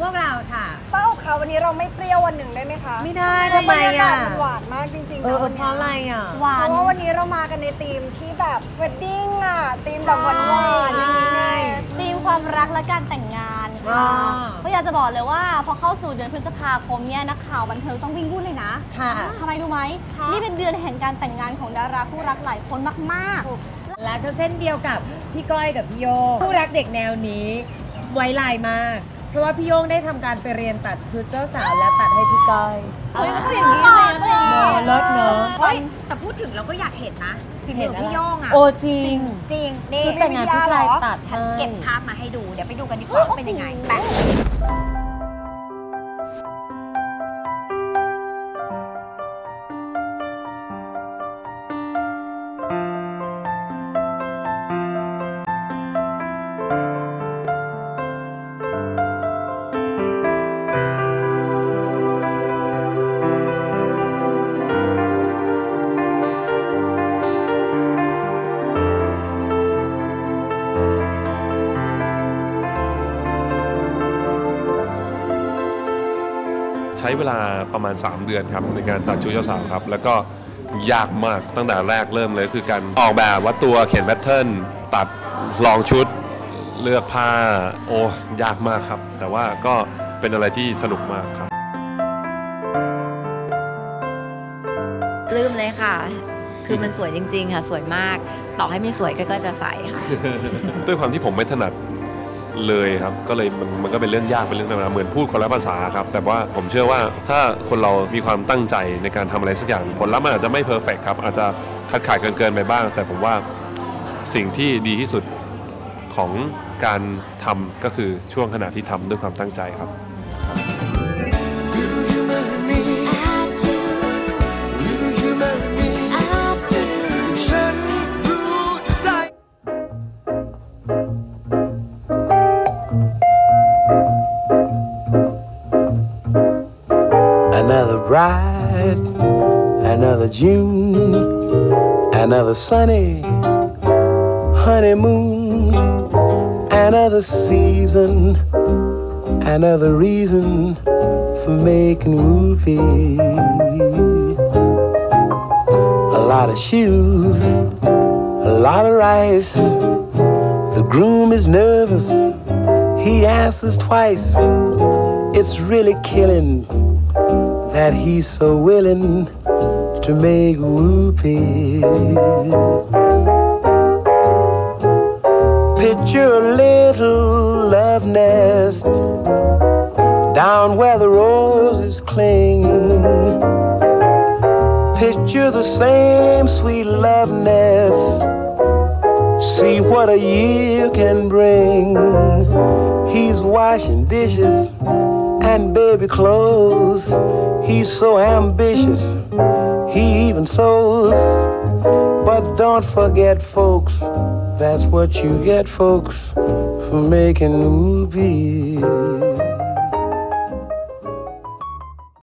พวกเราค่ะป้าอกคะวันนี้เราไม่เปรี้ยววันหนึ่งได้ไหมคะไม่ได้เพราะทำไมบรรยากาอะศมันหวานมากจริงๆเออนะวันเพนี้ราะอะไรอะหวาเพนราะว่าวันนี้เรามากันในธีมที่แบบเวดดิ้งอะธีมแบบหวานๆอย่างนี้ไงธีมความรักและการแต่งงานอ่าค่ะก็อยากจะบอกเลยว่าพอเข้าสู่เดือนพฤษภาคมเนี่ยนักข่าวบันเทิงต้องวิ่งวุ่นเลยนะค่ะทำไมรู้ไหมนี่เป็นเดือนแห่งการแต่งงานของดาราคู่รักหลายคนมากและก็เช่นเดียวกับพี่ก้อยกับพี่โยงผู้รักเด็กแนวนี้ ไว้ลายมาก เพราะว่าพี่โยงได้ทำการไปเรียนตัดชุดเจ้าสาวและตัดให้พี่ก้อยๆเฮ้ยมันก็อย่างนี้เลยนะเนอะเลิศเนอะเฮ้ยแต่พูดถึงเราก็อยากเห็นนะฝีมือพี่โย่งอะโอ้จริง จริงนี่ชุดแต่งงานผู้ชายตัดฉันให้เก็บภาพมาให้ดูเดี๋ยวไปดูกันดีกว่าว่าเป็นยังไงแป ใช้เวลาประมาณ 3 เดือนครับในการตัดชุดเจ้าสาวครับ แล้วก็ยากมากตั้งแต่แรกเริ่มเลยคือการออกแบบวัดตัวเขียนแพทเทิร์นตัดลองชุดเลือกผ้าโอ้ยากมากครับ แต่ว่าก็เป็นอะไรที่สนุกมากครับปลื้มเลยค่ะ คือมันสวยจริง ๆ ค่ะ สวยมาก ต่อให้ไม่สวยก็ก็จะใส่ค่ะ ด้วยความที่ผมไม่ถนัด เลยครับก็เลยมันมันก็เป็นเรื่องยากเป็นเรื่องธรรมดาเหมือนพูดคนละภาษาครับแต่ว่าผมเชื่อว่าถ้าคนเรามีความตั้งใจในการทำอะไรสักอย่างผลลัพธ์มันอาจจะไม่เพอร์เฟกครับอาจจะขาดขาดเกินเกินไปบ้าง แต่ผมว่าสิ่งที่ดีที่สุดของการทำก็คือช่วงขณะที่ทำด้วยความตั้งใจครับ bright, another June, another sunny honeymoon, another season, another reason for making whoopee. A lot of shoes, a lot of rice. The groom is nervous, he answers twice. It's really killing that he's so willing to make whoopee. Picture a little love nest down where the roses cling. Picture the same sweet love nest. See what a year can bring. He's washing dishes and baby clothes. He's so ambitious, he even sews. But don't forget, folks, that's what you get, folks, for making movies.